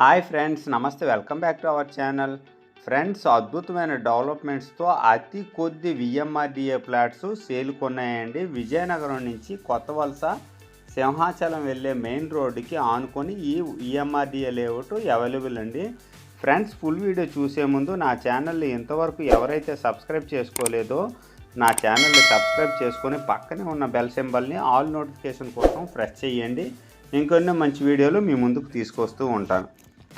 Hi friends నమస్తే. Welcome back to our channel. Friends అద్భుతమైన డెవలప్మెంట్స్తో అతి కొద్ది విఎంఆర్డిఏ ఫ్లాట్స్ సేల్ కొన్నాయండి. విజయనగరం నుంచి కొత్త వలస సింహాచలం వెళ్ళే మెయిన్ రోడ్డుకి ఆనుకొని ఈ ఈఎంఆర్డిఏ లేఅవుట్ అవైలబుల్ అండి. ఫ్రెండ్స్ ఫుల్ వీడియో చూసే ముందు నా ఛానల్ని ఇంతవరకు ఎవరైతే సబ్స్క్రైబ్ చేసుకోలేదో నా ఛానల్ని సబ్స్క్రైబ్ చేసుకొని పక్కనే ఉన్న బెల్ సింబల్ని ఆల్ నోటిఫికేషన్ కోసం ప్రెస్ చేయండి. ఇంకొన్ని మంచి వీడియోలు మీ ముందుకు తీసుకొస్తూ ఉంటాను.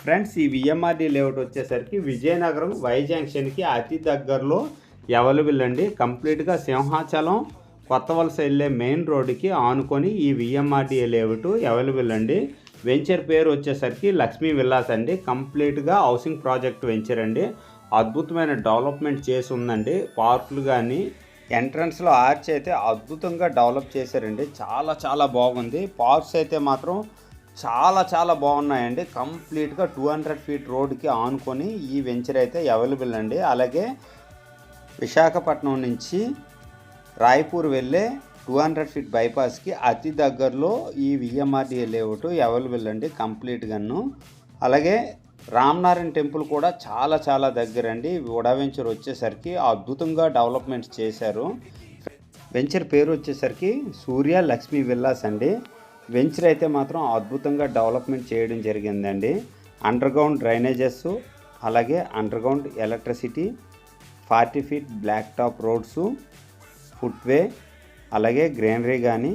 ఫ్రెండ్స్ ఈ విఎంఆర్డి లేఅవుట్ వచ్చేసరికి విజయనగరం వై జంక్షన్కి అతి దగ్గరలో అవైలబుల్ అండి. కంప్లీట్గా సింహాచలం కొత్త వలస వెళ్ళే మెయిన్ రోడ్డుకి ఆనుకొని ఈ విఎంఆర్డిఏ లేఅవుట్ అవైలబుల్ అండి. వెంచర్ పేరు వచ్చేసరికి లక్ష్మీ విల్లాస్ అండి. కంప్లీట్గా హౌసింగ్ ప్రాజెక్ట్ వెంచర్ అండి. అద్భుతమైన డెవలప్మెంట్ చేసి ఉందండి. పార్కులు కానీ ఎంట్రన్స్లో ఆర్చ్ అయితే అద్భుతంగా డెవలప్ చేశారండి. చాలా చాలా బాగుంది. పార్క్స్ అయితే మాత్రం చాలా చాలా బాగున్నాయండి. కంప్లీట్గా టూ హండ్రెడ్ ఫీట్ రోడ్కి ఆనుకొని ఈ వెంచర్ అయితే అవైలబుల్ అండి. అలాగే విశాఖపట్నం నుంచి రాయ్పూర్ వెళ్ళే టూ హండ్రెడ్ ఫీట్ బైపాస్కి అతి దగ్గరలో ఈ విఎంఆర్డిఏ లేఅవుట్ అవైలబుల్ అండి కంప్లీట్గాను. అలాగే రామ్నారాయణ టెంపుల్ కూడా చాలా చాలా దగ్గర అండి ఉడా వెంచర్ వచ్చేసరికి అద్భుతంగా డెవలప్మెంట్స్ చేశారు. వెంచర్ పేరు వచ్చేసరికి సూర్య లక్ష్మీ విల్లాస్ అండి. వెంచర్ అయితే మాత్రం అద్భుతంగా డెవలప్మెంట్ చేయడం జరిగిందండి. అండర్గ్రౌండ్ డ్రైనేజెస్ అలాగే underground electricity forty feet black top roads footway అలాగే గ్రీనరీ కానీ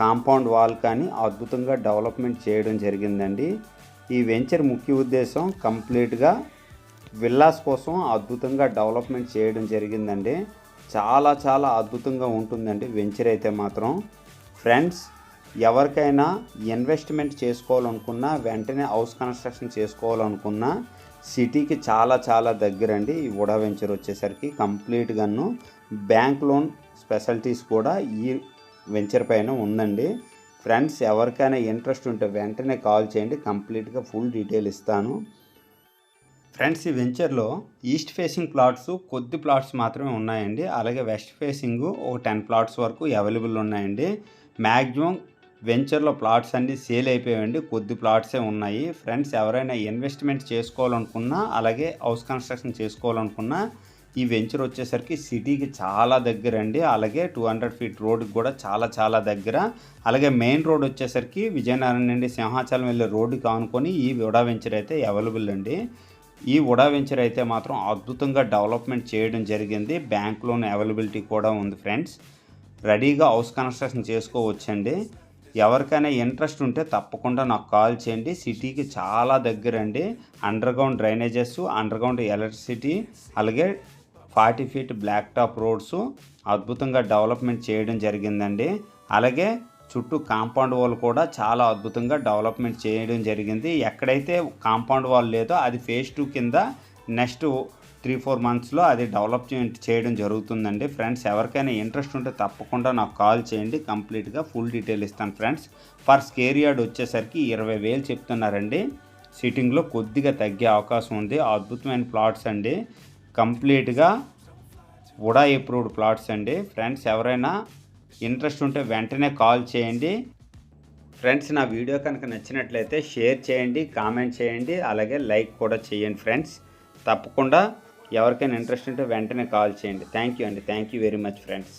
కాంపౌండ్ వాల్ కానీ అద్భుతంగా డెవలప్మెంట్ చేయడం జరిగిందండి. ఈ వెంచర్ ముఖ్య ఉద్దేశం కంప్లీట్గా విల్లాస్ కోసం అద్భుతంగా డెవలప్మెంట్ చేయడం జరిగిందండి. చాలా చాలా అద్భుతంగా ఉంటుందండి వెంచర్ అయితే మాత్రం. ఫ్రెండ్స్ ఎవరికైనా ఇన్వెస్ట్మెంట్ చేసుకోవాలనుకున్నా వెంటనే హౌస్ కన్స్ట్రక్షన్ చేసుకోవాలనుకున్నా సిటీకి చాలా చాలా దగ్గరండి. ఈ ఉడా వెంచర్ వచ్చేసరికి కంప్లీట్గాను బ్యాంక్ లోన్ స్పెషాలిటీస్ కూడా ఈ వెంచర్ పైన ఉందండి. ఫ్రెండ్స్ ఎవరికైనా ఇంట్రెస్ట్ ఉంటే వెంటనే కాల్ చేయండి. కంప్లీట్గా ఫుల్ డీటెయిల్ ఇస్తాను. ఫ్రెండ్స్ ఈ వెంచర్లో ఈస్ట్ ఫేసింగ్ ప్లాట్స్ కొద్ది ప్లాట్స్ మాత్రమే ఉన్నాయండి. అలాగే వెస్ట్ ఫేసింగ్ ఒక టెన్ ప్లాట్స్ వరకు అవైలబుల్ ఉన్నాయండి. మ్యాక్సిమం వెంచర్లో ప్లాట్స్ అన్నీ సేల్ అయిపోయాయండి. కొద్ది ప్లాట్సే ఉన్నాయి. ఫ్రెండ్స్ ఎవరైనా ఇన్వెస్ట్మెంట్ చేసుకోవాలనుకున్నా అలాగే హౌస్ కన్స్ట్రక్షన్ చేసుకోవాలనుకున్నా ఈ వెంచర్ వచ్చేసరికి సిటీకి చాలా దగ్గర అండి అలాగే టూ హండ్రెడ్ ఫీట్ రోడ్కి కూడా చాలా చాలా దగ్గర. అలాగే మెయిన్ రోడ్ వచ్చేసరికి విజయనగరం నుండి సింహాచలం వెళ్ళే రోడ్డుకి ఆనుకొని ఈ ఉడా వెంచర్ అయితే అవైలబుల్ అండి. ఈ ఉడా వెంచర్ అయితే మాత్రం అద్భుతంగా డెవలప్మెంట్ చేయడం జరిగింది. బ్యాంక్ లోన్ అవైలబిలిటీ కూడా ఉంది ఫ్రెండ్స్. రెడీగా హౌస్ కన్స్ట్రక్షన్ చేసుకోవచ్చండి. ఎవరికైనా ఇంట్రెస్ట్ ఉంటే తప్పకుండా నాకు కాల్ చేయండి. సిటీకి చాలా దగ్గర అండి అండర్గ్రౌండ్ డ్రైనేజెస్ అండర్గ్రౌండ్ ఎలక్ట్రిసిటీ అలాగే forty feet black top roads అద్భుతంగా డెవలప్మెంట్ చేయడం జరిగిందండి. అలాగే చుట్టూ కాంపౌండ్ వాల్ కూడా చాలా అద్భుతంగా డెవలప్మెంట్ చేయడం జరిగింది. ఎక్కడైతే కాంపౌండ్ వాల్ లేదో అది ఫేజ్ టూ కింద నెక్స్ట్ త్రీ ఫోర్ మంత్స్లో అది డెవలప్మెంట్ చేయడం జరుగుతుందండి. ఫ్రెండ్స్ ఎవరికైనా ఇంట్రెస్ట్ ఉంటే తప్పకుండా నాకు కాల్ చేయండి. కంప్లీట్గా ఫుల్ డీటెయిల్ ఇస్తాను ఫ్రెండ్స్. ఫర్ స్కేర్ యార్డ్ వచ్చేసరికి ఇరవై వేలు చెప్తున్నారండి. సిట్టింగ్లో కొద్దిగా తగ్గే అవకాశం ఉంది. అద్భుతమైన ప్లాట్స్ అండి. కంప్లీట్గా ఉడా అప్రూవ్డ్ ప్లాట్స్ అండి. ఫ్రెండ్స్ ఎవరైనా ఇంట్రెస్ట్ ఉంటే వెంటనే కాల్ చేయండి. ఫ్రెండ్స్ నా వీడియో కనుక నచ్చినట్లయితే షేర్ చేయండి కామెంట్ చేయండి అలాగే లైక్ కూడా చేయండి ఫ్రెండ్స్. తప్పకుండా ఎవరికైనా ఇంట్రెస్ట్ ఉంటే వెంటనే కాల్ చేయండి. థ్యాంక్ యూ అండి. Thank you very much friends.